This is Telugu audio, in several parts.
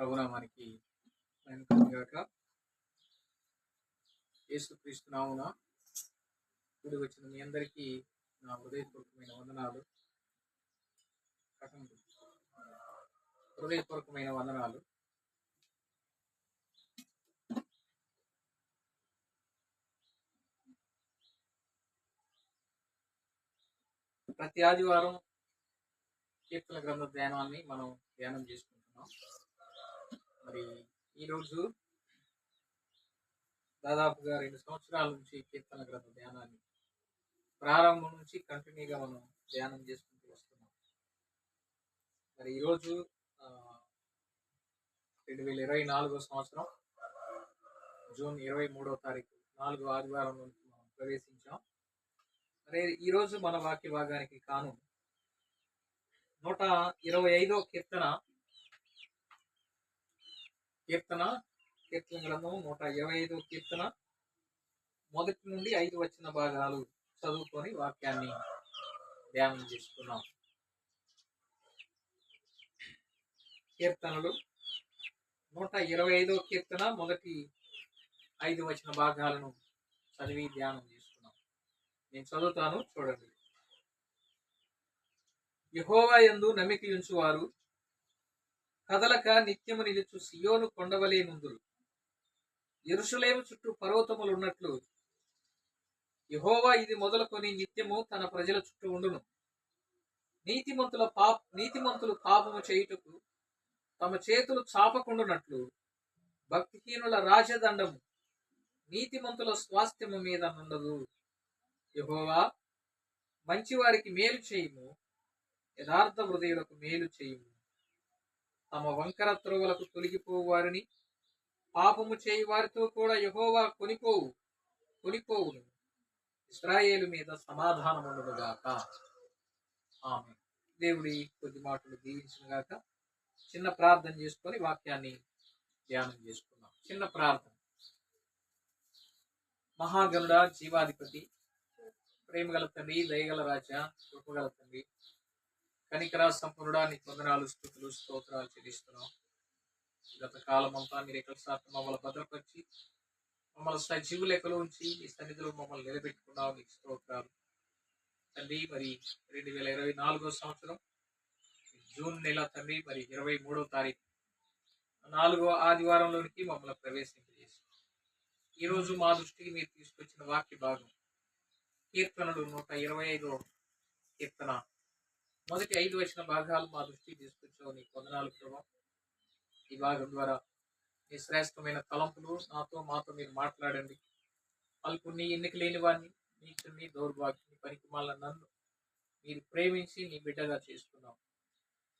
ప్రభునామానికి గాక. యేసుక్రీస్తు కూడి వచ్చిన మీ అందరికీ నా హృదయపూర్వకమైన వందనాలు. హృదయపూర్వకమైన వందనాలు. ప్రతి ఆదివారం కీర్తన గ్రంథ ధ్యానాన్ని మనం ధ్యానం చేసుకుంటున్నాం. మరి ఈరోజు దాదాపుగా రెండు సంవత్సరాల నుంచి కీర్తన గ్రంథ ధ్యానాన్ని ప్రారంభం నుంచి కంటిన్యూగా మనం ధ్యానం చేసుకుంటూ వస్తున్నాం. మరి ఈరోజు రెండు వేల ఇరవై నాలుగో సంవత్సరం జూన్ ఇరవై మూడో తారీఖు నాలుగు ఆదివారం నుంచి మనం ప్రవేశించాం. మరి ఈరోజు మన వాక్య భాగానికి కాను నూట ఇరవై ఐదో కీర్తన కీర్తన కీర్తన గ్రంథము నూట ఇరవై ఐదో కీర్తన. మొదటి నుండి ఐదు వచ్చిన భాగాలు చదువుకొని వాక్యాన్ని ధ్యానం చేసుకున్నాం. కీర్తనలు నూట ఇరవై ఐదో కీర్తన మొదటి ఐదు వచ్చిన భాగాలను చదివి ధ్యానం చేసుకున్నాం. నేను చదువుతాను చూడండి. యహోవా యందు నమ్మిక ఉంచువారు కదలక నిత్యము నిలుచు సియోను కొండవలే నుందురు. ఎరుషులేము చుట్టూ పర్వతములు ఉన్నట్లు యహోవా ఇది మొదలుకొని నిత్యము తన ప్రజల చుట్టూ ఉండును. నీతిమంతుల పాప నీతిమంతులు పాపము చేయుటకు తమ చేతులు చాపకుండునట్లు భక్తిహీనుల రాజదండము నీతిమంతుల స్వాస్థ్యము మీద నుండదు. యహోవా మంచివారికి మేలు చేయుము యథార్థ హృదయులకు మేలు చేయుము. తమ వంకర త్రోవలకు తొలగిపోవారిని పాపము చేయి వారితో కూడా యహోవా కొనిపోవు కొనిపోవును. ఇస్రాయేలు మీద సమాధానం ఉండదుగాక ఆమె దేవుడి కొద్ది మాటలు దీవించినగాక చిన్న ప్రార్థన చేసుకొని వాక్యాన్ని ధ్యానం చేసుకున్నాం చిన్న ప్రార్థన. మహాగరుడ జీవాధిపతి ప్రేమగల తండ్రి దయగల రాజా కృపగల తండ్రి కనికరా సంపూర్ణుడా నీకు వందనాలు స్థుతులు స్తోత్రాలు చెల్లిస్తున్నాం. గత కాలం అంతా మీరు ఎక్కడ సార్ మమ్మల్ని భద్రపరిచి మమ్మల్ని సజీవు లెక్కలు ఉంచి మీ సన్నిధిలో మమ్మల్ని నిలబెట్టుకున్నావు నీకు స్తోత్రాలు. తండ్రి మరి రెండు వేల ఇరవై నాలుగో సంవత్సరం జూన్ నెల తండ్రి మరి ఇరవై మూడో తారీఖు. నాలుగో ఆదివారంలోనికి మమ్మల్ని ప్రవేశింపజేసి ఈరోజు మా దృష్టికి మీరు తీసుకొచ్చిన వాక్య భాగం. కీర్తనలు నూట ఇరవై ఐదో కీర్తన. మొదటి ఐదు వచ్చిన భాగాలు మా దృష్టికి తీసుకొచ్చావు నీ వందనాలు ప్రభా. ఈ భాగం ద్వారా మీ శ్రేష్టమైన తలంపులు నాతో మాతో మీరు మాట్లాడండి. అల్పుని ఎన్నిక లేని వాడిని నీకు నీ దౌర్భాగ్యం పనికి మళ్ళా నన్ను మీరు ప్రేమించి నీ బిడ్డగా చేసుకున్నావు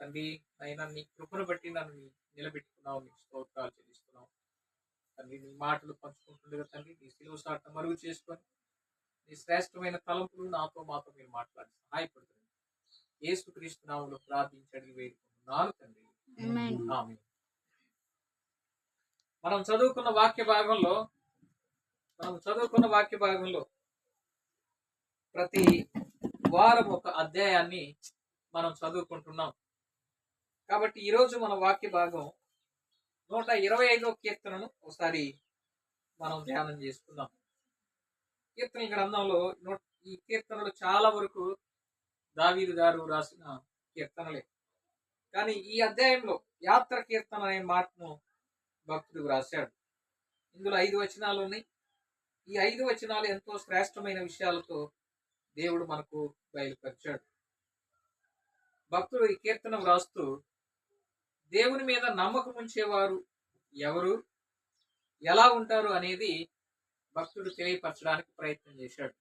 తండ్రి అయినా నీ కృపను బట్టి నన్ను నిలబెట్టుకున్నావు నీకు స్తోత్రాలు చెల్లిస్తున్నావు. తండ్రి నీ మాటలు పంచుకుంటుండగా తండ్రి నీ సిలువ సాట మరుగు చేసుకొని నీ శ్రేష్టమైన తలంపులు నాతో మాతో మీరు మాట్లాడి సహాయపడుతుంది యేసుక్రీస్తు నామములో ప్రార్థించి అడిగి వేడుకుంటున్నాను తండ్రి. మనం చదువుకున్న వాక్య భాగంలో మనం చదువుకున్న వాక్య భాగంలో ప్రతి వారం ఒక అధ్యాయాన్ని మనం చదువుకుంటున్నాం. కాబట్టి ఈరోజు మన వాక్య భాగం నూట ఇరవై ఐదో కీర్తనను ఒకసారి మనం ధ్యానం చేసుకుందాం. కీర్తన గ్రంథంలో ఈ కీర్తనలు చాలా వరకు దావీదు గారు రాసిన కీర్తనలే. కానీ ఈ అధ్యాయంలో యాత్ర కీర్తన అనే మాటను భక్తుడు రాశాడు ఇందులో ఐదు వచనాలు ఉన్నాయి. ఈ ఐదు వచనాలు ఎంతో శ్రేష్టమైన విషయాలతో దేవుడు మనకు బయలుపరిచాడు. భక్తుడు ఈ కీర్తన వ్రాస్తూ దేవుని మీద నమ్మకం ఉంచేవారు ఎవరు? ఎలా ఉంటారు? అనేది భక్తుడు తెలియపరచడానికి ప్రయత్నం చేశాడు.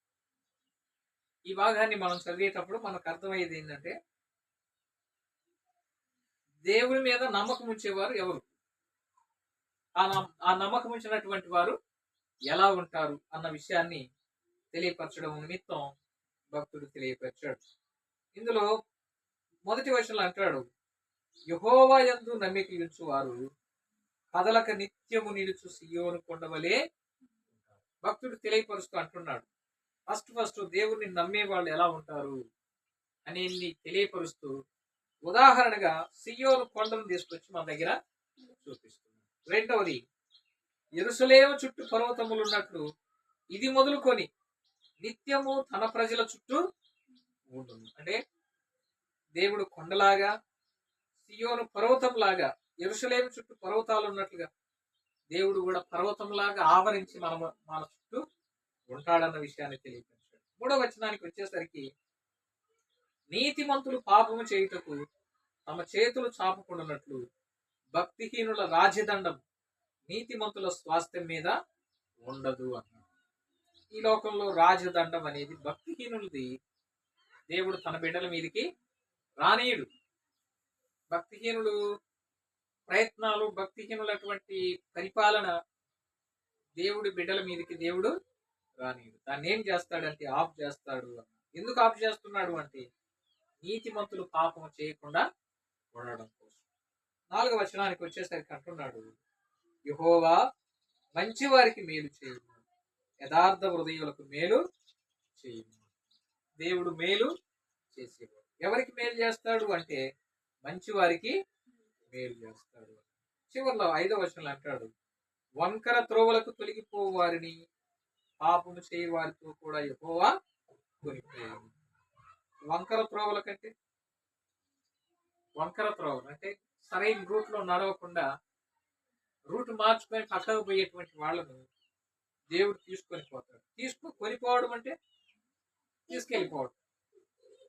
ఈ భాగాన్ని మనం చదివేటప్పుడు మనకు అర్థమయ్యేది ఏంటంటే దేవుని మీద నమ్మకం ఉంచేవారు ఎవరు? ఆ ఆ నమ్మకం ఉంచినటువంటి వారు ఎలా ఉంటారు అన్న విషయాన్ని తెలియపరచడం నిమిత్తం భక్తుడు తెలియపరిచాడు. ఇందులో మొదటి వచనంలో అంటాడు యహోవా యందు నమ్మిక ఉంచువారు కదలక నిత్యము నిలుచు సియోను కొండవలే భక్తుడు తెలియపరుస్తూ అంటున్నాడు ఫస్ట్ ఫస్ట్ దేవుణ్ణి నమ్మే వాళ్ళు ఎలా ఉంటారు అని తెలియపరుస్తూ ఉదాహరణగా సియోను కొండను తీసుకొచ్చి మన దగ్గర చూపిస్తున్నాం రెండవది ఎరుసలేమ చుట్టూ పర్వతములు ఉన్నట్లు ఇది మొదలుకొని నిత్యము తన ప్రజల చుట్టూ ఉండును. అంటే దేవుడు కొండలాగా సియోను పర్వతంలాగా ఎరుసలేము చుట్టూ పర్వతాలు ఉన్నట్లుగా దేవుడు కూడా పర్వతంలాగా ఆవరించి మన మన చుట్టూ ఉంటాడన్న విషయాన్ని తెలియపరిచాడు. మూడో వచనానికి వచ్చేసరికి నీతిమంతులు పాపము చేయుటకు తమ చేతులు చాపుకుంటున్నట్లు భక్తిహీనుల రాజ్యదండం నీతిమంతుల స్వాస్థ్యం మీద ఉండదు అన్నాడు. ఈ లోకంలో రాజదండం అనేది భక్తిహీనులది. దేవుడు తన బిడ్డల మీదకి రానీయుడు. భక్తిహీనులు ప్రయత్నాలు భక్తిహీనులటువంటి పరిపాలన దేవుడి బిడ్డల మీదకి దేవుడు కానీ దాన్ని ఏం చేస్తాడంటే ఆఫ్ చేస్తాడు ఎందుకు ఆఫ్ చేస్తున్నాడు అంటే నీతిమంతులు పాపం చేయకుండా ఉండడం కోసం. నాలుగు వచనానికి వచ్చేసరికి అంటున్నాడు యహోవా మంచి వారికి మేలు చేయము. యథార్థ హృదయులకు మేలు చేయము. దేవుడు మేలు చేసేవాడు. ఎవరికి మేలు చేస్తాడు అంటే మంచి వారికి మేలు చేస్తాడు. చివరిలో ఐదో వచనంలో అంటాడు వంకర త్రోవలకు తొలగిపో వారిని పాపము చేయి వారితో కూడా యెహోవా కొనిపోయాడు. వంకర త్రోవల కంటే వంకర త్రోవలు అంటే సరైన రూట్లో నడవకుండా రూట్ మార్చుకొని పక్కకు పోయేటువంటి వాళ్ళను దేవుడు తీసుకొని పోతాడు. తీసుకు కొనిపోవడం అంటే తీసుకెళ్ళిపోవడం.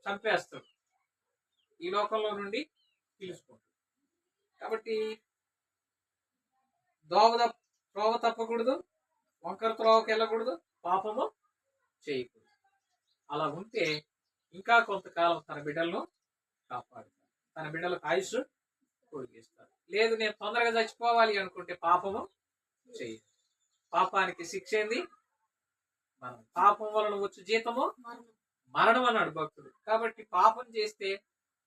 చంపేస్తాడు. ఈ లోకంలో నుండి పిలుచుకుంటాడు. కాబట్టి దోవ త్రోవ తప్పకూడదు. వంకర త్రోవకి వెళ్ళకూడదు పాపము చేయకూడదు. అలా ఉంటే ఇంకా కొంతకాలం తన బిడ్డలను కాపాడుతారు తన బిడ్డలకు ఆయుష్ పొడిగిస్తారు లేదు నేను తొందరగా చచ్చిపోవాలి అనుకుంటే పాపము చేయదు. పాపానికి శిక్ష ఏంది? మనం పాపం వలన వచ్చు జీతము మరణం అన్నాడు భక్తుడు. కాబట్టి పాపం చేస్తే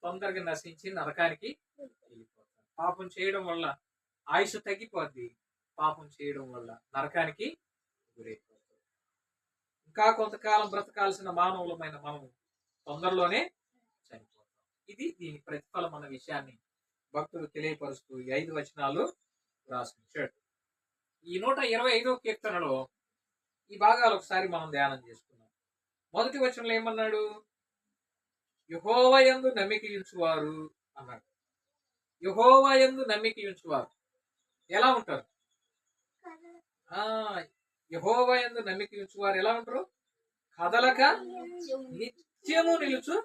తొందరగా నశించి నరకానికి వెళ్ళిపోతారు పాపం చేయడం వల్ల ఆయుష్ తగ్గిపోద్ది. పాపం చేయడం వల్ల నరకానికి గురైపోతాడు ఇంకా కొంతకాలం బ్రతకాల్సిన మానవులమైన మనము తొందరలోనే చనిపోతాం. ఇది దీని ప్రతిఫలం అన్న విషయాన్ని భక్తులు తెలియపరుస్తూ ఈ ఐదు వచనాలు రాసించాడు. ఈ నూట ఇరవై ఐదో కీర్తనలో ఈ భాగాలు ఒకసారి మనం ధ్యానం చేసుకున్నాం మొదటి వచనంలో ఏమన్నాడు? యహోవయందు నమ్మికయుంచువారు అన్నాడు. యహోవయందు నమ్మికయుంచువారు ఎలా ఉంటారు? ఆ యహోవయందు నమ్మిక ఉంచువారు ఎలా ఉంటారు? కదలక నిత్యము నిలుచు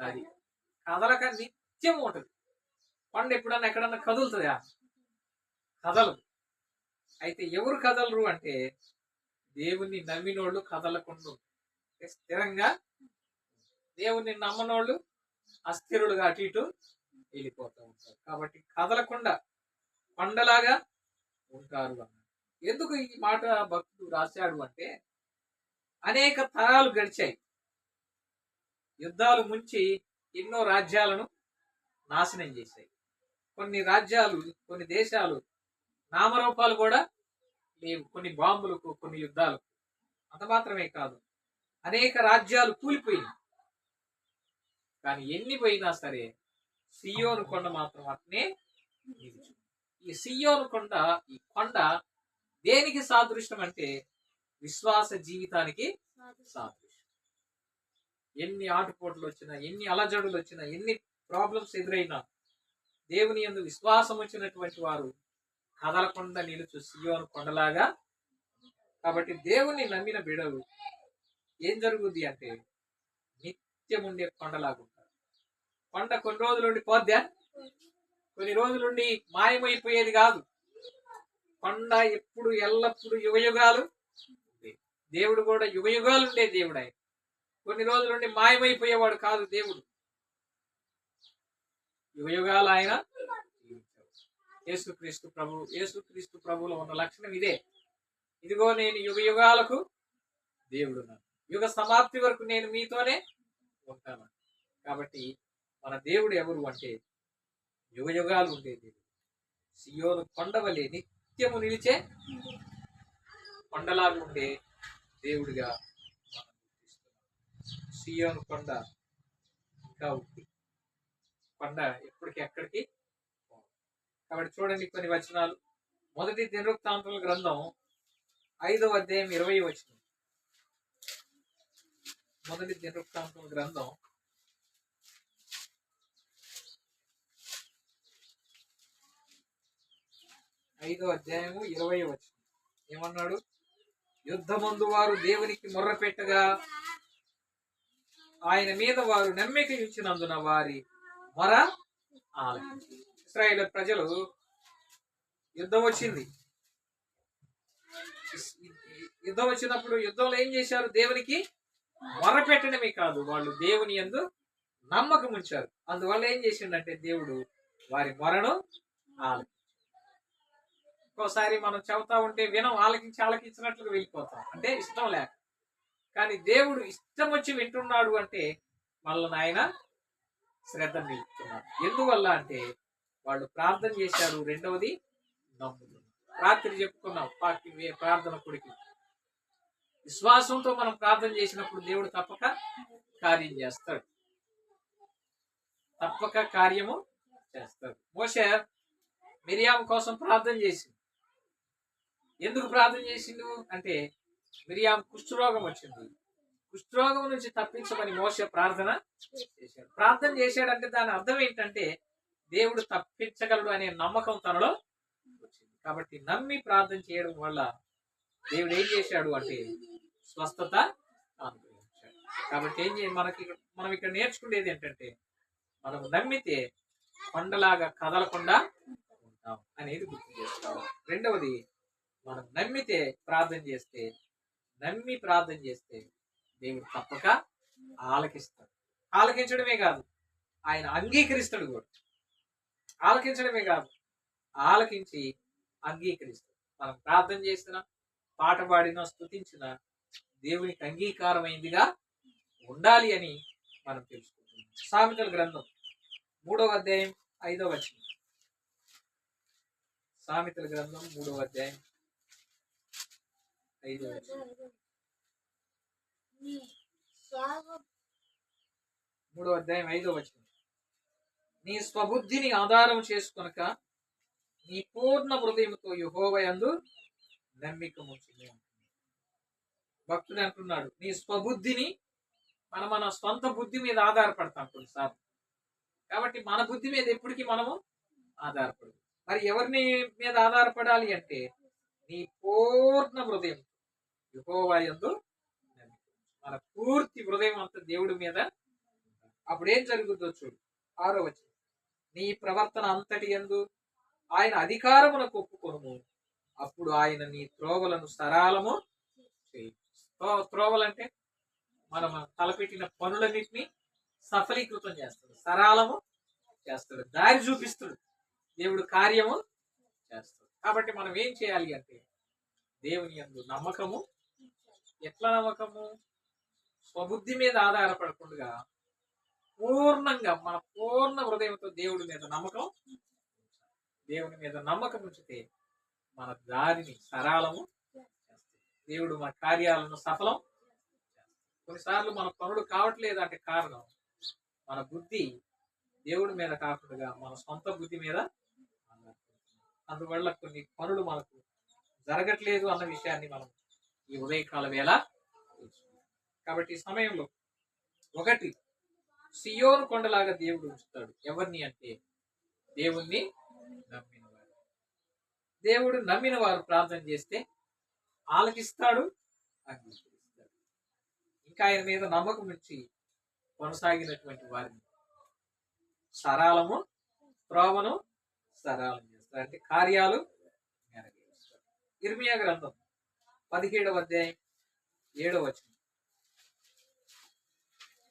అది. కదలక నిత్యము ఉంటుంది. పండు ఎప్పుడన్నా ఎక్కడన్నా కదులుతుందా? కదలదు. అయితే ఎవరు కదలరు అంటే దేవుణ్ణి నమ్మినోళ్ళు కదలకుండా స్థిరంగా దేవుణ్ణి నమ్మనోళ్ళు అస్థిరులుగా అటు ఇటు వెళ్ళిపోతూ ఉంటారు. కాబట్టి కదలకుండా పండలాగా ఉంటారు అన్నారు ఎందుకు ఈ మాట భక్తుడు రాశాడు అంటే అనేక తరాలు గడిచాయి. యుద్ధాలు ముంచి ఎన్నో రాజ్యాలను నాశనం చేశాయి. కొన్ని రాజ్యాలు కొన్ని దేశాలు నామరూపాలు కూడా లేవు. కొన్ని బాంబులకు కొన్ని యుద్ధాలకు. అంత మాత్రమే కాదు. అనేక రాజ్యాలు కూలిపోయినాయి. కానీ ఎన్ని పోయినా సరే సియోను కొండ మాత్రం అట్నే ఈ సియోను కొండ ఈ కొండ దేనికి సాదృశ్యం అంటే విశ్వాస జీవితానికి సాదృశ్యం ఎన్ని ఆటుపోట్లు వచ్చినా ఎన్ని అలజడులు వచ్చినా ఎన్ని ప్రాబ్లమ్స్ ఎదురైనా దేవుని యందు విశ్వాసం వచ్చినటువంటి వారు కదలకుండా నిలుచు సియోను కొండలాగా. కాబట్టి దేవుని నమ్మిన బిడలు ఏం జరుగుద్ది అంటే నిత్యం ఉండే కొండలాగా ఉంటారు. కొండ కొన్ని రోజులు ఉండి పోద్దా? కొన్ని రోజులుండి మాయమైపోయేది కాదు. కొండ ఎప్పుడు ఎల్లప్పుడు యుగయుగాలు దేవుడు కూడా యుగయుగాలు ఉండే దేవుడు. ఆయన కొన్ని రోజులుండి మాయమైపోయేవాడు కాదు దేవుడు. యుగయుగాలు ఆయన యేసుక్రీస్తు ప్రభు యేసుక్రీస్తు ప్రభువులో ఉన్న లక్షణం ఇదే. ఇదిగో నేను యుగ యుగాలకు దేవుడు యుగ సమాప్తి వరకు నేను మీతోనే ఉంటాను. కాబట్టి మన దేవుడు ఎవరు అంటే యుగ యుగాలు ఉండే దేవుడు. సియోను కొండవలేని నిత్యము నిలిచే కొండలాగా ఉండే దేవుడిగా మనం గుర్తిస్తున్నాం సియోను కొండ ఇంకా ఉంది. కొండ ఎప్పటికి ఎక్కడికి కాబట్టి చూడండి కొన్ని వచనాలు. మొదటి దినవృత్తాంతుల గ్రంథం ఐదవ అధ్యాయం ఇరవై వచనం. మొదటి దినవృత్తాంతుల గ్రంథం ఐదో అధ్యాయము ఇరవై వచనం. ఏమన్నాడు? యుద్ధమందు వారు దేవునికి మొర్ర పెట్టగా ఆయన మీద వారు నమ్మిక ఇచ్చినందున వారి మొర ఇస్రాయేల్ ప్రజలు యుద్ధం వచ్చింది. యుద్ధం వచ్చినప్పుడు యుద్ధంలో ఏం చేశారు? దేవునికి మొర పెట్టడమే కాదు వాళ్ళు దేవుని యందు నమ్మకం ఉంచారు. అందువల్ల ఏం చేసిండంటే దేవుడు వారి మొరను ఆలకించాడు. ఒక్కోసారి మనం చెబుతా ఉంటే వినం ఆలకించి ఆలకించినట్లుగా వెళ్ళిపోతాం. అంటే ఇష్టం లేక. కానీ దేవుడు ఇష్టం వచ్చి వింటున్నాడు అంటే వాళ్ళని ఆయన శ్రద్ధ నిలుపుతున్నాడు. ఎందువల్ల అంటే వాళ్ళు ప్రార్థన చేశారు రెండవది నమ్ముతున్నారు రాత్రి చెప్పుకున్నాం పాకి ప్రార్థన కొడుకు. విశ్వాసంతో మనం ప్రార్థన చేసినప్పుడు దేవుడు తప్పక కార్యం చేస్తాడు. తప్పక కార్యము చేస్తాడు. మోసే మిరియాం కోసం ప్రార్థన చేసింది. ఎందుకు ప్రార్థన చేసిండు? అంటే మిరియాం కుష్ఠరోగం వచ్చింది. కుష్ఠరోగం నుంచి తప్పించమని మోసే ప్రార్థన చేశాడు. ప్రార్థన చేశాడంటే దాని అర్థం ఏంటంటే దేవుడు తప్పించగలడు అనే నమ్మకం తనలో వచ్చింది. కాబట్టి నమ్మి ప్రార్థన చేయడం వల్ల దేవుడు ఏం చేశాడు అంటే స్వస్థత అనుగ్రహించాడు. కాబట్టి ఏం చేయ మనకి మనం ఇక్కడ నేర్చుకునేది ఏంటంటే మనం నమ్మితే కొండలాగా కదలకుండా ఉంటాం అనేది గుర్తు చేసుకోవాలి. రెండవది మనం నమ్మితే ప్రార్థన చేస్తే నమ్మి ప్రార్థన చేస్తే దేవుడు తప్పక ఆలకిస్తాడు. ఆలకించడమే కాదు ఆయన అంగీకరిస్తాడు కూడా. ఆలకించడమే కాదు ఆలకించి అంగీకరిస్తాడు. మనం ప్రార్థన చేసిన పాట పాడిన స్తుతించిన దేవునికి అంగీకారమైందిగా ఉండాలి అని మనం తెలుసుకుంటున్నాం. సామెతల గ్రంథం మూడవ అధ్యాయం ఐదవ వచనం. సామెతల గ్రంథం మూడవ అధ్యాయం స్వాగ మూడవ అధ్యాయం ఐదవ వచనం. నీ స్వబుద్ధిని ఆధారం చేసుకొనక నీ పూర్ణ హృదయంతో యహోవయందు నమ్మిక ఉంచుము. భక్తుడు అంటున్నాడు నీ స్వబుద్ధిని మనం మన సొంత బుద్ధి మీద ఆధారపడతాం కొన్నిసార్లు. కాబట్టి మన బుద్ధి మీద ఎప్పటికీ మనము ఆధారపడదు మరి ఎవరిని మీద ఆధారపడాలి అంటే నీ పూర్ణ హృదయం యహోవయందు నమ్మిక మన పూర్తి హృదయం అంత దేవుడి మీద అప్పుడు ఏం జరుగుతుందో చూడు. ఆరో వచ్చిన నీ ప్రవర్తన అంతటి ఎందు ఆయన అధికారమునకు ఒప్పుకొనుము. అప్పుడు ఆయన నీ త్రోవలను సరాలము చేయి. త్రో- త్రోవలంటే మనం తలపెట్టిన పనులన్నింటినీ సఫలీకృతం చేస్తాడు. సరాలము చేస్తాడు. దారి చూపిస్తాడు. దేవుడు కార్యము చేస్తాడు. కాబట్టి మనం ఏం చేయాలి అంటే దేవుని యందు నమ్మకము ఎట్లా నమ్మకము? స్వబుద్ధి మీద ఆధారపడకుండా పూర్ణంగా మన పూర్ణ హృదయంతో దేవుడి మీద నమ్మకం దేవుని మీద నమ్మకం ఉంచితే మన దారిని సరాలము దేవుడు మన కార్యాలను సఫలం కొన్నిసార్లు మన పనులు కావట్లేదు అంటే కారణం మన బుద్ధి దేవుడి మీద కాకుండా మన సొంత బుద్ధి మీద అందువల్ల కొన్ని పనులు మనకు జరగట్లేదు అన్న విషయాన్ని మనం ఈ ఉదయకాల వేళ కాబట్టి ఈ సమయంలో ఒకటి సియోను కొండలాగా దేవుడు ఉంచుతాడు. ఎవరిని అంటే దేవుణ్ణి నమ్మిన వారు దేవుడు నమ్మిన వారు ప్రార్థన చేస్తే ఆలకిస్తాడు అంగీకరిస్తాడు ఇంకా ఆయన మీద నమ్మకం ఉంచి కొనసాగినటువంటి వారిని సరాలము త్రోవను సరాలం చేస్తారు అంటే కార్యాలు నెరవేరుస్తారు ఇర్మియా గ్రంథం పదిహేడవ అధ్యాయం ఏడవ వచనం.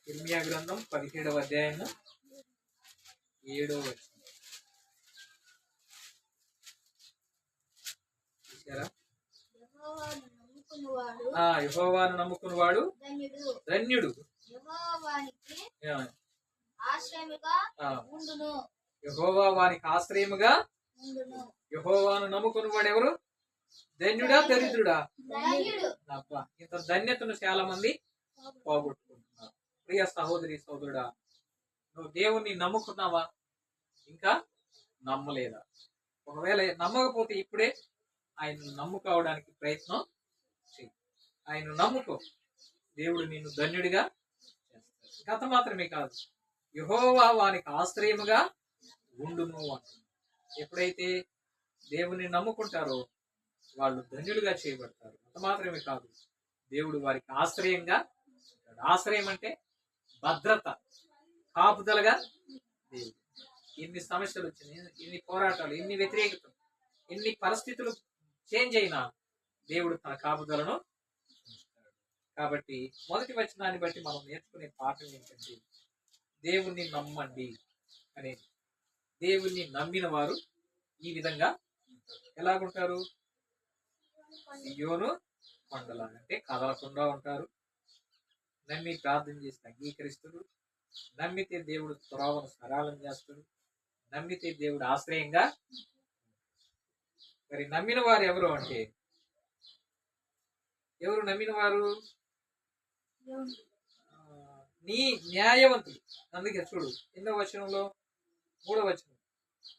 ఇర్మియా గ్రంథం పదిహేడవ అధ్యాయము ఏడవ వచనం. యెహోవాను నమ్ముకున్నవాడు యహోవాను నమ్ముకున్నవాడు ధన్యుడు. యెహోవా వానికి ఆశ్రయముగా యహోవాను నమ్ముకున్నవాడు ఎవరు? ధన్యుడా దరిద్రుడా? అబ్బా ఇంత ధన్యతను చాలా మంది పోగొట్టుకుంటున్నారు. ప్రియ సహోదరి సహోదరుడా నువ్వు దేవుణ్ణి నమ్ముకున్నావా? ఇంకా నమ్మలేదా? ఒకవేళ నమ్మకపోతే ఇప్పుడే ఆయన నమ్ముకోవడానికి ప్రయత్నం చెయ్యి. ఆయన నమ్ముకో. దేవుడు నిన్ను ధన్యుడిగా చేస్తాడు. గత మాత్రమే కాదు యహోవా వానికి ఆశ్రయముగా ఉండును అంటున్నాడు. ఎప్పుడైతే దేవుని నమ్ముకుంటారో వాళ్ళు ధన్యులుగా చేయబడతారు. అంత మాత్రమే కాదు. దేవుడు వారికి ఆశ్రయంగా ఆశ్రయం అంటే భద్రత కాపుదలగా దేవుడు. ఎన్ని సమస్యలు వచ్చినాయి ఎన్ని పోరాటాలు ఎన్ని వ్యతిరేకతలు ఎన్ని పరిస్థితులు చేంజ్ అయినా దేవుడు తన కాపుదలను కాబట్టి మొదటి వచనాన్ని బట్టి మనం నేర్చుకునే పాఠం ఏంటంటే దేవుణ్ణి నమ్మండి అనేది దేవుణ్ణి నమ్మిన వారు ఈ విధంగా ఎలాగుంటారు? సియోను కొండలాగా అంటే కదలకుండా ఉంటారు. నమ్మి ప్రార్థన చేసి అంగీకరిస్తారు. నమ్మితే దేవుడు త్రోవను సరళం చేస్తాడు నమ్మితే దేవుడు ఆశ్రయంగా మరి నమ్మిన వారు ఎవరు అంటే? ఎవరు నమ్మిన వారు? నీ న్యాయవంతులు. అందుకే చూడు ఎన్నో వచనంలో? మూడో వచనం.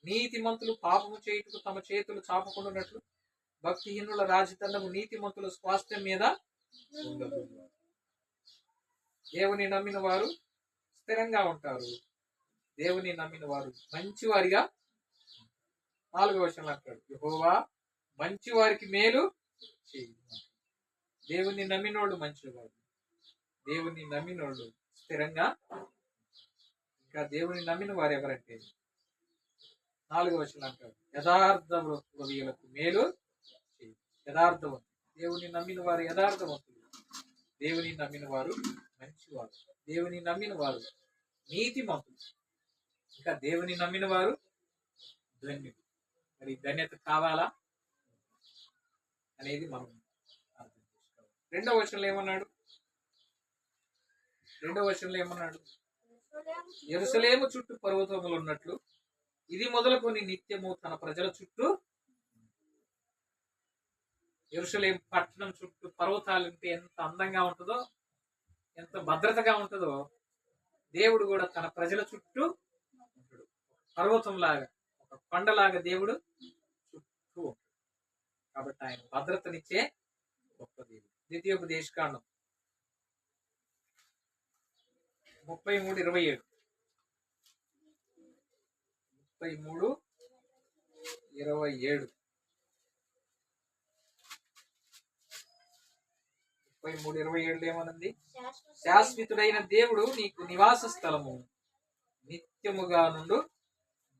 నీతిమంతులు పాపము చేయుటకు తమ చేతులు చాపకుండానట్లు భక్తిహీనుల రాజతండము నీతిమంతుల స్వాస్థ్యం మీద దేవుని నమ్మిన వారు స్థిరంగా ఉంటారు. దేవుని నమ్మిన వారు మంచివారిగా నాలుగో వచనం అంటాడు యహోవా మంచి వారికి మేలు దేవుని నమ్మినోళ్ళు మంచివాడు దేవుని నమ్మినోళ్ళు స్థిరంగా ఇంకా దేవుని నమ్మిన వారు ఎవరంటే నాలుగో వచనం అంటాడు యథార్థ హృదయులకు మేలు యథార్థవంతులు. దేవుని నమ్మిన వారు యథార్థవంతులు. దేవుని నమ్మిన వారు మంచివారు. దేవుని నమ్మిన వారు నీతిమంతులు. ఇంకా దేవుని నమ్మిన వారు ధన్యులు. మరి ధన్యత కావాలా? అనేది మనం అర్థం చేసుకోవాలి. రెండవ వచనంలో ఏమన్నాడు? రెండవ వచనంలో ఏమన్నాడు? ఎరుసలేము చుట్టూ పర్వతములు ఉన్నట్లు ఇది మొదలుకొని నిత్యము తన ప్రజల చుట్టూ ఎరుసలేం పట్టణం చుట్టూ పర్వతాలు ఉంటే ఎంత అందంగా ఉంటుందో ఎంత భద్రతగా ఉంటుందో దేవుడు కూడా తన ప్రజల చుట్టూ ఉంటాడు. పర్వతంలాగా ఒక కొండలాగా దేవుడు చుట్టూ ఉంటాడు. కాబట్టి ఆయన భద్రతనిచ్చే గొప్ప దేవుడు. ద్వితీయోపదేశకాండం ముప్పై మూడు ఇరవై ఏడు. ముప్పై మూడు ఇరవై ఏడు. ముప్పై మూడు ఇరవై ఏడు ఏమనుంది? శాశ్వతుడైన దేవుడు నీకు నివాస స్థలము. నిత్యముగా నుండు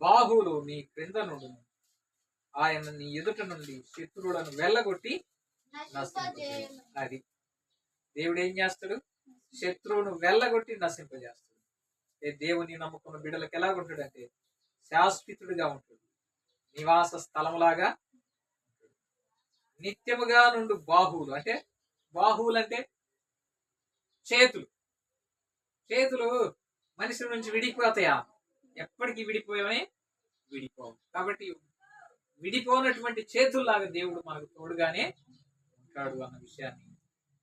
బాహువులు నీ క్రింద నుండు ఆయన నీ ఎదుట నుండి శత్రువులను వెళ్ళగొట్టి అది. దేవుడు ఏం చేస్తాడు? శత్రువును వెళ్ళగొట్టి నశింపజేస్తాడు. ఏ దేవుని నమ్ముకున్న బిడ్డలకు అంటే శాశ్వతుడిగా ఉంటాడు. నివాస స్థలంలాగా నిత్యముగా నుండి బాహువులు అంటే బాహువులు అంటే చేతులు. చేతులు మనిషి నుంచి విడిపోతాయా? ఎప్పటికీ విడిపోయామని విడిపోవు. కాబట్టి విడిపోనటువంటి చేతుల్లాగా దేవుడు మనకు తోడుగానే ఉంటాడు అన్న విషయాన్ని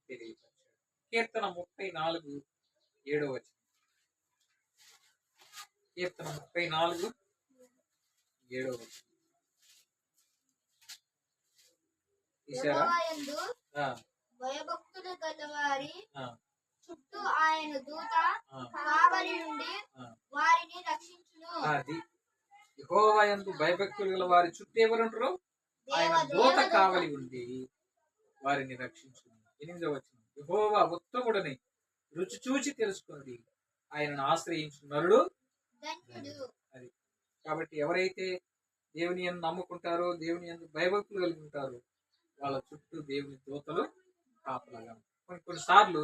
తెలియపరిచాడు. కీర్తన ముప్పై నాలుగు ఏడో వచ్చిన కీర్తన ముప్పై నాలుగు ఏడో వచ్చిన భయభక్తులు గలవారి చుట్టూ ఆయన దూత కావలి నుండి. వారిని రక్షించును. అది. యెహోవాయందు భయభక్తులు గల వారి చుట్టూ ఎవరుంటారు? ఆయన దూత కావలి ఉండి వారిని రక్షించు ఎనిమిదో వచ్చిన యెహోవా ఉత్తముడని రుచి చూచి తెలుసుకున్నది ఆయనను ఆశ్రయించు నరుడు ధన్యుడు. కాబట్టి ఎవరైతే దేవుని యందు నమ్ముకుంటారో దేవుని యందు భయభక్తులు కలిగి ఉంటారో వాళ్ళ చుట్టూ దేవుని దూతలు కాపలాగా కొన్ని కొన్నిసార్లు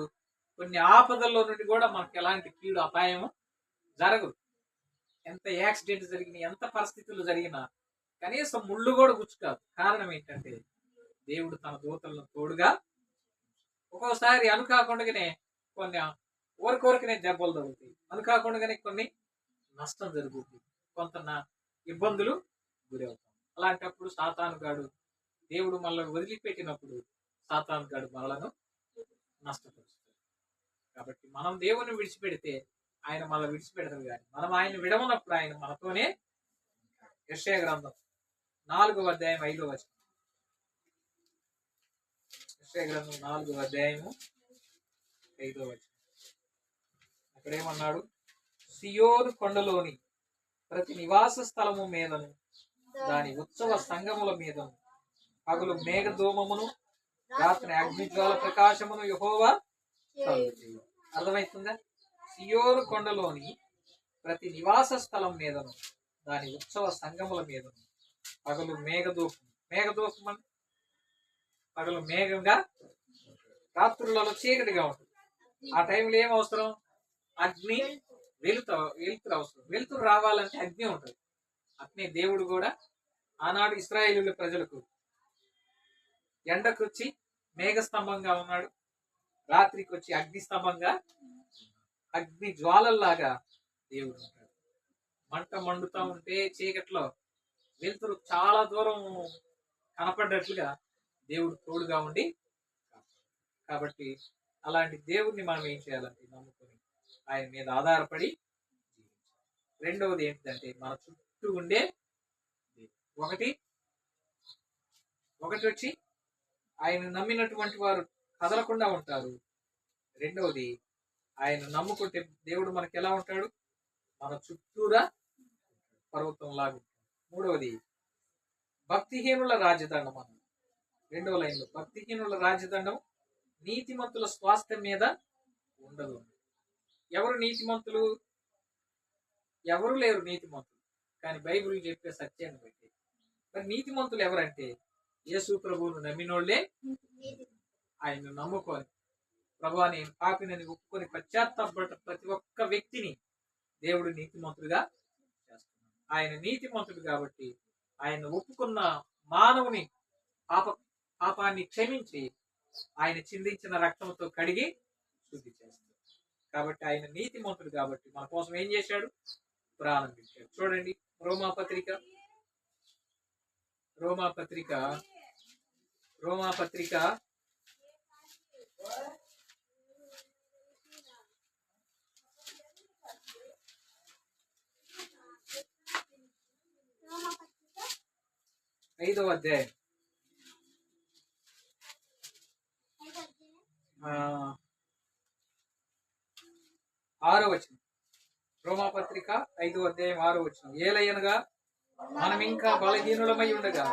కొన్ని ఆపదల్లో నుండి కూడా మనకు ఎలాంటి కీడు అపాయము జరగదు. ఎంత యాక్సిడెంట్ జరిగినా ఎంత పరిస్థితులు జరిగినా కనీసం ముళ్ళు కూడా గుచ్చుకాదు. కారణం ఏంటంటే దేవుడు తన దూతలను తోడుగా ఒక్కోసారి అనుకాకుండానే కొన్ని ఊరికోరికనే దెబ్బలు తగులుతాయి. అనుకాకుండానే కొన్ని నష్టం జరుగుతుంది. కొంత నా ఇబ్బందులు గురవుతాం అలాంటప్పుడు సాతాను గాడు దేవుడు మనల్ని వదిలిపెట్టినప్పుడు సాతాన్ గడు మనలను నష్టపరుస్తాడు. కాబట్టి మనం దేవుని విడిచిపెడితే ఆయన మళ్ళీ విడిచిపెడతాడు కానీ మనం ఆయన విడమనప్పుడు ఆయన మనతోనే యశయ గ్రంథం నాలుగవ అధ్యాయం ఐదవ వచనం. యశయ గ్రంథం నాలుగవ అధ్యాయము ఐదవ వచనం. అక్కడ ఏమన్నాడు కొండలోని ప్రతి నివాస స్థలము మీదను దాని ఉత్సవ సంగముల మీదను పగులు మేఘధూమమును రాత్రి అగ్నిజ్వాల ప్రకాశమును యహోవా అర్థమైతుందా? అర్థమవుతుందా సియోను కొండలోని ప్రతి నివాస స్థలం మీదను దాని ఉత్సవ సంగముల మీదను పగలు మేఘదూపం. మేఘదూపం అంటే? పగలు మేఘంగా రాత్రులలో చీకటిగా ఉంటుంది. ఆ టైంలో ఏం అవసరం? అగ్ని వెలుతు వెలుతురు అవసరం. వెలుతురు రావాలంటే అగ్ని ఉంటుంది. అగ్ని దేవుడు కూడా ఆనాడు ఇస్రాయేలు ప్రజలకు ఎండకొచ్చి మేఘస్తంభంగా ఉన్నాడు. రాత్రికి వచ్చి అగ్ని స్తంభంగా అగ్ని జ్వాలల్లాగా దేవుడు ఉంటాడు. మంట మండుతా ఉంటే చీకట్లో వెలుతురు చాలా దూరం కనపడ్డట్లుగా దేవుడు తోడుగా ఉండి కాబట్టి అలాంటి దేవుడిని మనం ఏం చేయాలంటే నమ్ముకొని ఆయన మీద ఆధారపడి రెండవది ఏంటంటే మన చుట్టూ ఉండే ఒకటి ఒకటి వచ్చి ఆయన నమ్మినటువంటి వారు కదలకుండా ఉంటారు. రెండవది ఆయన నమ్ముకుంటే దేవుడు మనకి ఎలా ఉంటాడు? మన చుట్టూరా పర్వతం లాగా మూడవది భక్తిహీనుల రాజదండం అన్న రెండవ లైన్లో భక్తిహీనుల రాజదండం నీతిమంతుల స్వాస్థ్యం మీద ఉండదు. ఎవరు నీతిమంతులు? ఎవరు లేరు నీతిమంతులు. కానీ బైబిల్ చెప్పే సత్యాన్ని బట్టి. మరి నీతిమంతులు ఎవరంటే? యేసు ప్రభువును నమ్మినోళ్ళే ఆయన నమ్ముకొని ప్రభా నేను పాపినని ఒప్పుకొని పశ్చాత్తాపడ ప్రతి ఒక్క వ్యక్తిని దేవుడు నీతిమంతుడిగా చేస్తున్నాడు. ఆయన నీతిమంతుడు కాబట్టి ఆయన ఒప్పుకున్న మానవుని పాప పాపాన్ని క్షమించి ఆయన చిందించిన రక్తంతో కడిగి శుద్ధి చేస్తాడు కాబట్టి ఆయన నీతిమంతుడు కాబట్టి మన కోసం ఏం చేశాడు? ప్రారంభించాడు. చూడండి రోమా పత్రిక. రోమా పత్రిక రోమా పత్రిక. ఐదవ అధ్యాయం. ఆ, ఆరో వచనం. రోమా పత్రిక ఐదో అధ్యాయం ఆరో వచనం. ఏలయనగా మనం ఇంకా బలహీనులమై ఉండగా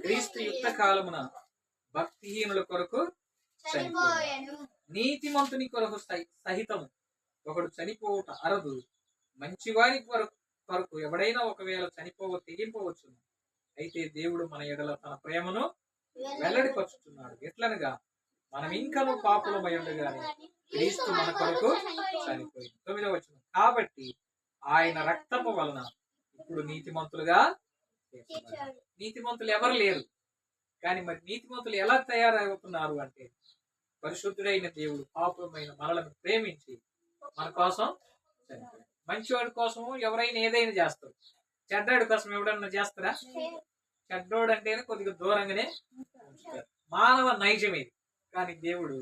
క్రీస్తు యుక్త కాలమున భక్తిహీనుల కొరకు నీతిమంతుని కొరకు సహి- సహితము. ఒకడు చనిపోవుట అరదు. మంచివారి కొరకు కొరకు ఎవడైనా ఒకవేళ చనిపోవ తెగింపవచ్చు అయితే దేవుడు మన ఎడల తన ప్రేమను వెల్లడిపరుచుతున్నాడు ఎట్లనగా? మనం ఇంకను పాపులమై ఉండగానే క్రీస్తు మన కొరకు చనిపోయింది. తొమ్మిదో వచ్చిన కాబట్టి ఆయన రక్తము వలన ఇప్పుడు నీతిమంతులుగా నీతిమంతులు ఎవరు లేరు? కానీ మరి నీతిమంతులు ఎలా తయారవుతున్నారు అంటే పరిశుద్ధుడైన దేవుడు పాపమైన మనలను ప్రేమించి మన కోసం మంచివాడి కోసం ఎవరైనా ఏదైనా చేస్తారు. చెడ్డాడి కోసం ఎవడన్నా చేస్తారా? చెడ్డోడు అంటేనే కొద్దిగా దూరంగానే మానవ నైజం ఇది కానీ దేవుడు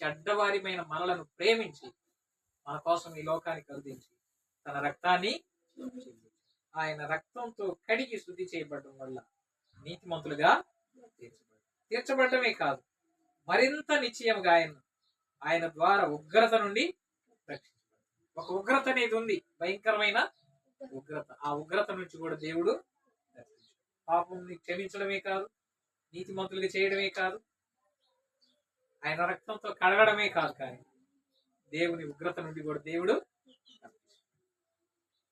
చెడ్డవారిమైన మనలను ప్రేమించి మన కోసం ఈ లోకానికి అందించి తన రక్తాన్ని ఆయన రక్తంతో కడిగి శుద్ధి చేయబడడం వల్ల నీతిమంతులుగా తీర్చబడటమే కాదు. మరింత నిశ్చయముగా ఆయన ఆయన ద్వారా ఉగ్రత నుండి ఒక ఉగ్రత అనేది ఉంది. భయంకరమైన ఉగ్రత. ఆ ఉగ్రత నుంచి కూడా దేవుడు పాపంని క్షమించడమే కాదు. నీతిమంతులుగా చేయడమే కాదు. ఆయన రక్తంతో కడగడమే కాదు కానీ దేవుని ఉగ్రత నుండి కూడా దేవుడు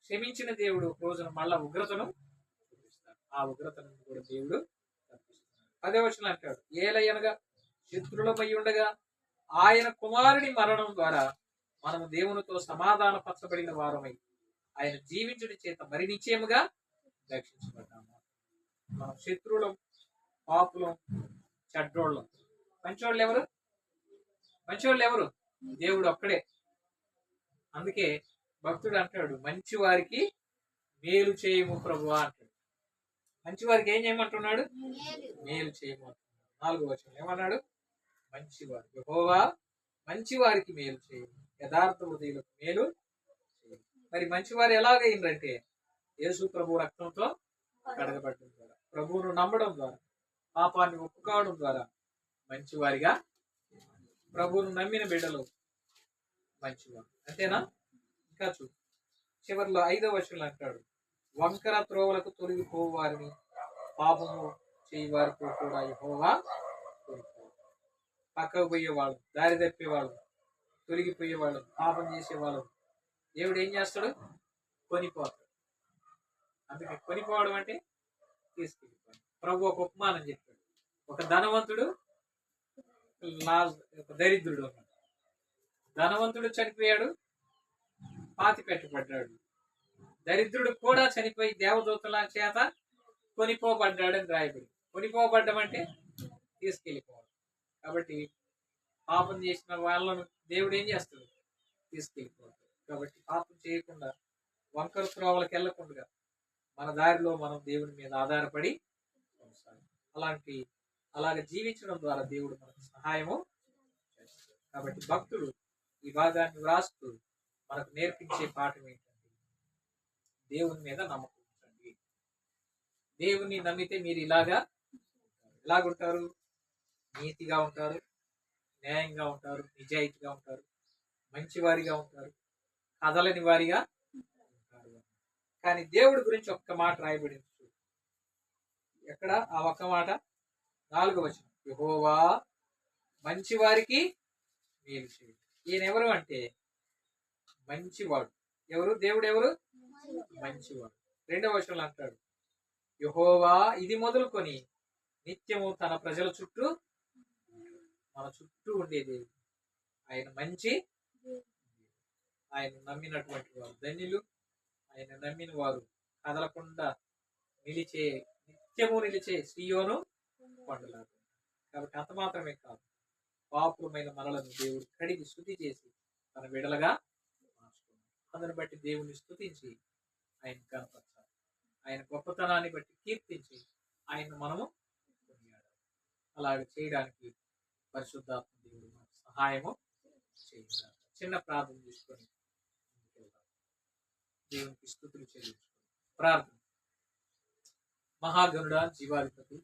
క్షమించిన దేవుడు ఒక రోజున మళ్ళా ఉగ్రతను ఆ ఉగ్రత నుండి కూడా దేవుడు పదే వచ్చిన అంటాడు. ఏలయనగా శత్రులపై ఉండగా ఆయన కుమారుని మరణం ద్వారా మనము దేవునితో సమాధాన పరచబడిన వారమై ఆయన జీవించడం చేత మరి నిశ్చయముగా రక్షించబడ్డాము. మనం శత్రువులం పాపులం చెడ్డోళ్ళం. మంచోళ్ళు ఎవరు? మంచోళ్ళు ఎవరు? దేవుడు ఒక్కడే. అందుకే భక్తుడు అంటాడు మంచి వారికి మేలు చేయము ప్రభు అంటాడు. మంచి వారికి ఏం చేయమంటున్నాడు? మేలు. చేయము అంటున్నాడు నాలుగో వచనం ఏమన్నాడు? మంచివారు. యెహోవా మంచి వారికి మేలు చేయము యథార్థ హృదయులకు మేలు మరి మంచివారు ఎలాగైందంటే యేసు ప్రభు రక్తంతో కడగబడడం ద్వారా ప్రభువును నమ్మడం ద్వారా పాపాన్ని ఒప్పుకోవడం ద్వారా మంచివారిగా ప్రభువును నమ్మిన బిడ్డలు మంచివారు. అంతేనా? ఇంకా చూ చివరిలో ఐదవ వచనంలో అంటాడు. వంకర త్రోవలకు తొలగిపోవు వారిని పాపము చేయి వారితో కూడా యహోవా పక్కకు పోయేవాళ్ళు దారి తప్పేవాళ్ళు తొలగిపోయేవాళ్ళు పాపం చేసేవాళ్ళు. దేవుడు ఏం చేస్తాడు? కొనిపోతాడు. అందుకే కొనిపోవడం అంటే తీసుకెళ్ళిపోవడం. ప్రభు ఒక ఉపమానం చెప్పాడు. ఒక ధనవంతుడు లాజ్ ఒక దరిద్రుడు అన్నాడు ధనవంతుడు చనిపోయాడు పాతి పెట్టబడ్డాడు. దరిద్రుడు కూడా చనిపోయి దేవదూతల చేత కొనిపోబడ్డాడు అని రాయబడి కొనిపోబడ్డం అంటే తీసుకెళ్ళిపోవడం. కాబట్టి పాపం చేసిన వాళ్ళను దేవుడు ఏం చేస్తాడు? తీసుకెళ్ళిపోవడం కాబట్టి పాపం చేయకుండా వంకర త్రోవలకు వెళ్ళకుండా మన దారిలో మనం దేవుని మీద ఆధారపడి అలాంటి అలాగ జీవించడం ద్వారా దేవుడు మనకు సహాయము కాబట్టి భక్తుడు ఈ భాగాన్ని వ్రాస్తూ మనకు నేర్పించే పాఠం ఏంటంటే దేవుని మీద నమ్మకం ఉంచండి. దేవుని నమ్మితే మీరు ఇలాగా ఎలాగుంటారు? నీతిగా ఉంటారు న్యాయంగా ఉంటారు నిజాయితీగా ఉంటారు మంచివారిగా ఉంటారు కదలని వారిగా ఉంటారు. కానీ దేవుడి గురించి ఒక్క మాట రాయబడింది చూడు. ఎక్కడ? ఆ ఒక్క మాట నాలుగు వచ్చిన యహోవా మంచివారికి మేలు చేయడు. ఈయన ఎవరు అంటే మంచివాడు. ఎవరు? దేవుడు ఎవరు మంచివాడు. రెండవ వచనంలో అంటాడు యహోవా ఇది మొదలుకొని నిత్యము తన ప్రజల చుట్టూ మన చుట్టూ ఉండేది. ఆయన మంచి ఆయన నమ్మినటువంటి వారు ధన్యులు. ఆయన నమ్మిన వారు కదలకుండా నిలిచే నిత్యము నిలిచే శ్రీయోను కొండలాగా కాబట్టి అంత మాత్రమే కాదు పాపులమైన మనలను దేవుడు కడిగి శుద్ధి చేసి తన విడలగా మార్చుకున్నాడు. అందుని బట్టి దేవుని స్థుతించి ఆయన కనపరచాలి ఆయన గొప్పతనాన్ని బట్టి కీర్తించి ఆయన మనము కొనియాడాలి. చేయడానికి పరిశుద్ధాత్మ దేవుడు మనకు సహాయము చేయాలి చిన్న ప్రార్థన తీసుకొని దేవునికి స్థుతులు చెల్లించుకొని ప్రార్థన. మహాగణుడ జీవాధిపతి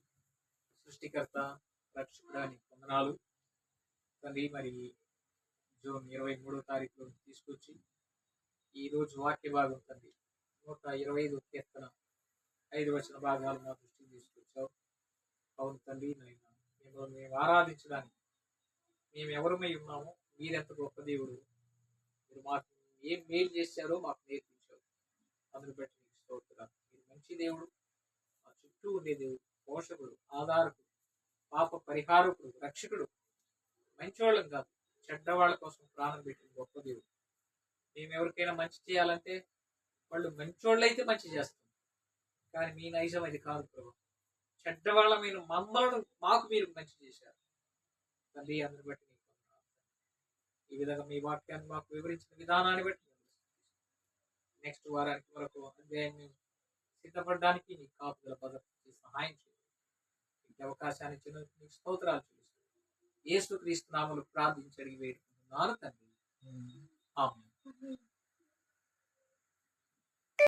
సృష్టికర్త రక్షకుడానికి వందనాలు. తండ్రి మరి జూన్ ఇరవై మూడో తారీఖు తీసుకొచ్చి ఈరోజు వాక్య భాగం తండ్రి నూట ఇరవై ఐదు కీర్తన ఐదు వచ్చిన భాగాలు మా దృష్టికి తీసుకొచ్చావు. అవును తండ్రి నాయన మేము మేము ఆరాధించడానికి మేము ఎవరమై ఉన్నాము మీరెంత గొప్ప దేవుడు. మీరు మాకు ఏం మేలు చేశారో మాకు నేర్పించారు అందుని బట్టి మీకు స్తోత్రాలు. మీరు మంచి దేవుడు మా చుట్టూ ఉండే దేవుడు పోషకుడు ఆధారకుడు పాప పరిహారకుడు రక్షకుడు. మంచివాళ్ళం కాదు చెడ్డవాళ్ళ కోసం ప్రాణం పెట్టిన గొప్ప దేవుడు. మేము ఎవరికైనా మంచి చేయాలంటే వాళ్ళు మంచోళ్ళు అయితే మంచి చేస్తాం కానీ మీ నైజం అది కాదు ప్రభు. చెడ్డవాళ్ళ మీరు మమ్మల్ని మాకు మీరు మంచి చేశారు. తల్లి అందుని బట్టి. ఈ విధంగా మీ వాక్యాన్ని మాకు వివరించిన విధానాన్ని బట్టి నెక్స్ట్ వారానికి మరొక అధ్యాయం మేము సిద్ధపడడానికి నీ కాపుదల భద్రతకి సహాయం చేయండి. అవకాశాన్ని ఇచ్చిన మీకు స్తోత్రాలు చూపిస్తాను యేసు క్రీస్తు నామలు ప్రార్థించి అడిగి వేడుకుంటున్నాను తండ్రి. ఆమె